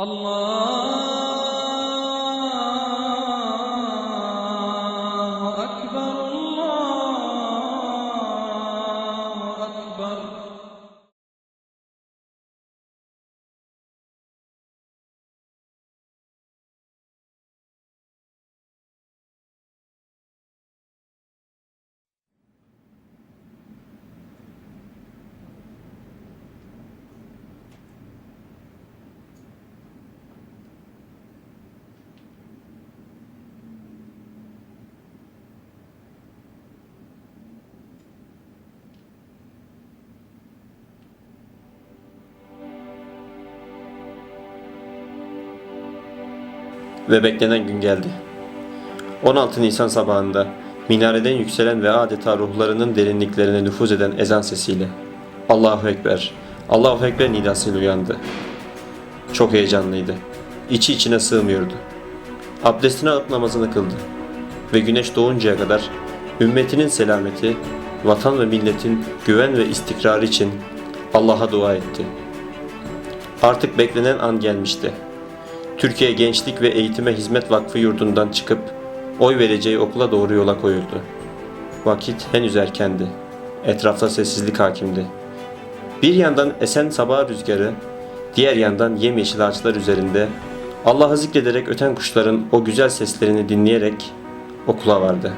الله Ve beklenen gün geldi. 16 Nisan sabahında minareden yükselen ve adeta ruhlarının derinliklerine nüfuz eden ezan sesiyle Allahu Ekber, Allahu Ekber nidasıyla uyandı. Çok heyecanlıydı. İçi içine sığmıyordu. Abdestini alıp namazını kıldı. Ve güneş doğuncaya kadar ümmetinin selameti, vatan ve milletin güven ve istikrarı için Allah'a dua etti. Artık beklenen an gelmişti. Türkiye Gençlik ve Eğitime Hizmet Vakfı yurdundan çıkıp oy vereceği okula doğru yola koyuldu. Vakit henüz erkendi. Etrafta sessizlik hakimdi. Bir yandan esen sabah rüzgarı, diğer yandan yemyeşil ağaçlar üzerinde Allah'ı zikrederek öten kuşların o güzel seslerini dinleyerek okula vardı.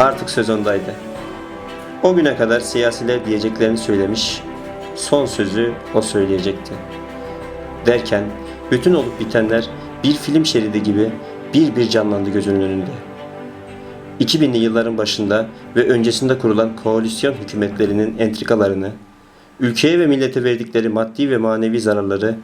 Artık sezondaydı. O güne kadar siyasiler diyeceklerini söylemiş, son sözü o söyleyecekti. Derken bütün olup bitenler bir film şeridi gibi bir bir canlandı gözünün önünde. 2000'li yılların başında ve öncesinde kurulan koalisyon hükümetlerinin entrikalarını, ülkeye ve millete verdikleri maddi ve manevi zararları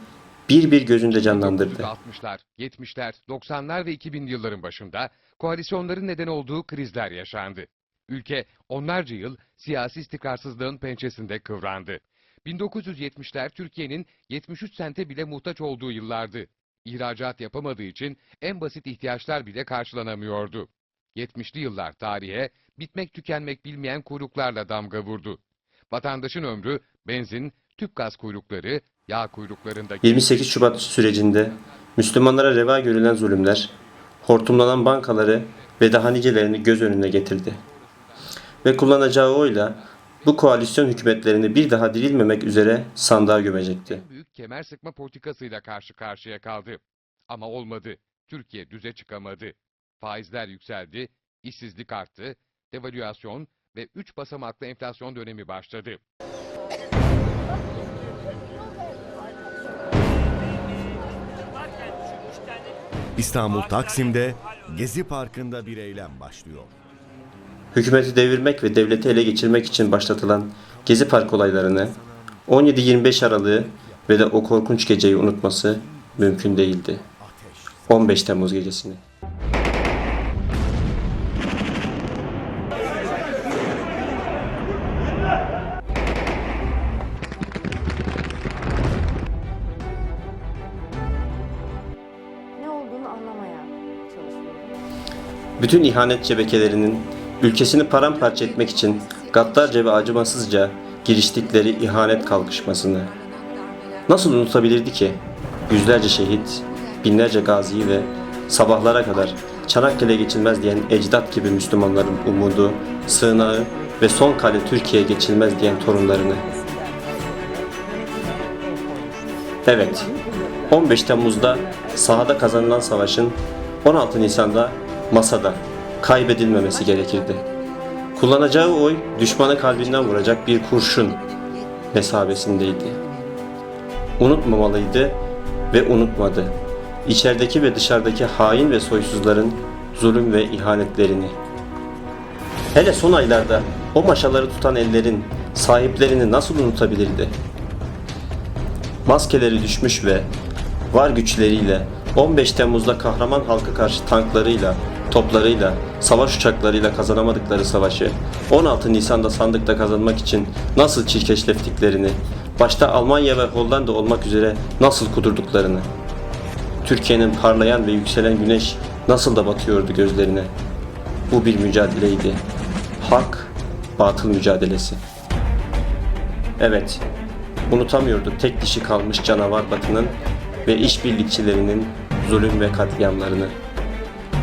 bir bir gözünde canlandırdı. 1960'lar, 70'ler, 90'lar ve 2000'li yılların başında koalisyonların neden olduğu krizler yaşandı. Ülke onlarca yıl siyasi istikrarsızlığın pençesinde kıvrandı. 1970'ler Türkiye'nin 73 sente bile muhtaç olduğu yıllardı. İhracat yapamadığı için en basit ihtiyaçlar bile karşılanamıyordu. 70'li yıllar tarihe bitmek tükenmek bilmeyen kuyruklarla damga vurdu. Vatandaşın ömrü benzin, tüp gaz kuyrukları, yağ kuyruklarındaki 28 Şubat sürecinde Müslümanlara reva görülen zulümler, hortumlanan bankaları ve daha nicelerini göz önüne getirdi. Ve kullanacağı oyla bu koalisyon hükümetlerini bir daha dirilmemek üzere sandığa gömecekti. büyük kemer sıkma politikasıyla karşı karşıya kaldı. Ama olmadı. Türkiye düze çıkamadı. Faizler yükseldi, işsizlik arttı, devalüasyon ve 3 basamaklı enflasyon dönemi başladı. İstanbul Taksim'de Gezi Parkı'nda bir eylem başlıyor. Hükümeti devirmek ve devleti ele geçirmek için başlatılan Gezi Park olaylarını 17-25 Aralık'ı ve de o korkunç geceyi unutması mümkün değildi. 15 Temmuz gecesini. Bütün ihanet şebekelerinin ülkesini paramparça etmek için gaddarca ve acımasızca giriştikleri ihanet kalkışmasını nasıl unutabilirdi ki? Yüzlerce şehit, binlerce gaziyi ve sabahlara kadar Çanakkale geçilmez diyen ecdat gibi Müslümanların umudu, sığınağı ve son kale Türkiye geçilmez diyen torunlarını. Evet, 15 Temmuz'da sahada kazanılan savaşın 16 Nisan'da masada kaybedilmemesi gerekirdi. Kullanacağı oy düşmanı kalbinden vuracak bir kurşun mesabesindeydi. Unutmamalıydı ve unutmadı. İçerideki ve dışarıdaki hain ve soysuzların zulüm ve ihanetlerini. Hele son aylarda o maşaları tutan ellerin sahiplerini nasıl unutabilirdi? Maskeleri düşmüş ve var güçleriyle 15 Temmuz'da kahraman halka karşı tanklarıyla, toplarıyla, savaş uçaklarıyla kazanamadıkları savaşı 16 Nisan'da sandıkta kazanmak için nasıl çirkeşlettiklerini, başta Almanya ve Hollanda olmak üzere nasıl kudurduklarını, Türkiye'nin parlayan ve yükselen güneş nasıl da batıyordu gözlerine. Bu bir mücadeleydi. Hak, batıl mücadelesi. Evet, unutamıyorduk tek dişi kalmış canavar batının ve işbirlikçilerinin zulüm ve katliamlarını.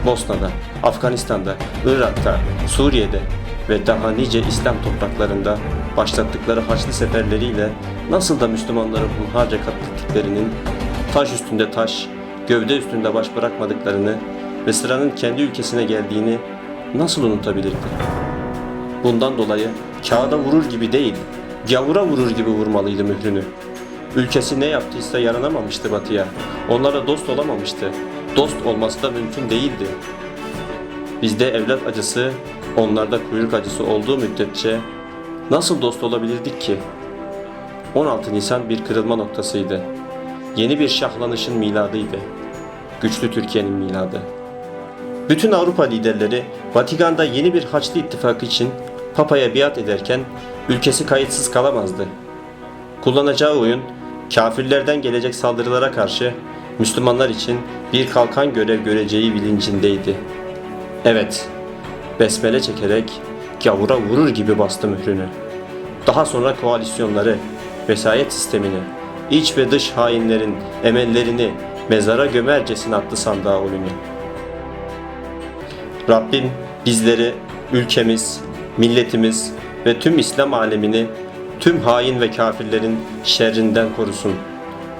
Bosna'da, Afganistan'da, Irak'ta, Suriye'de ve daha nice İslam topraklarında başlattıkları Haçlı seferleriyle nasıl da Müslümanları hunharca katlettiklerinin, taş üstünde taş, gövde üstünde baş bırakmadıklarını ve sıranın kendi ülkesine geldiğini nasıl unutabilirdi? Bundan dolayı kağıda vurur gibi değil, gavura vurur gibi vurmalıydı mührünü. Ülkesi ne yaptıysa yaranamamıştı batıya. Onlara dost olamamıştı. Dost olması da mümkün değildi. Bizde evlat acısı, onlarda kuyruk acısı olduğu müddetçe nasıl dost olabilirdik ki? 16 Nisan bir kırılma noktasıydı. Yeni bir şahlanışın miladıydı. Güçlü Türkiye'nin miladı. Bütün Avrupa liderleri Vatikan'da yeni bir Haçlı ittifakı için Papa'ya biat ederken ülkesi kayıtsız kalamazdı. Kullanacağı oyun kafirlerden gelecek saldırılara karşı Müslümanlar için bir kalkan görev göreceği bilincindeydi. Evet, besmele çekerek gavura vurur gibi bastı mührünü. Daha sonra koalisyonları, vesayet sistemini, iç ve dış hainlerin emellerini mezara gömercesine attı sandığa oyunu. Rabbim bizleri, ülkemiz, milletimiz ve tüm İslam alemini tüm hain ve kafirlerin şerrinden korusun.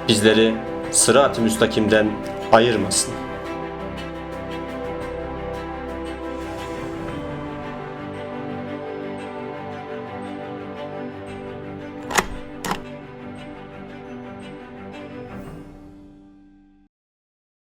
Bizleri sırat-ı müstakimden ayırmasın.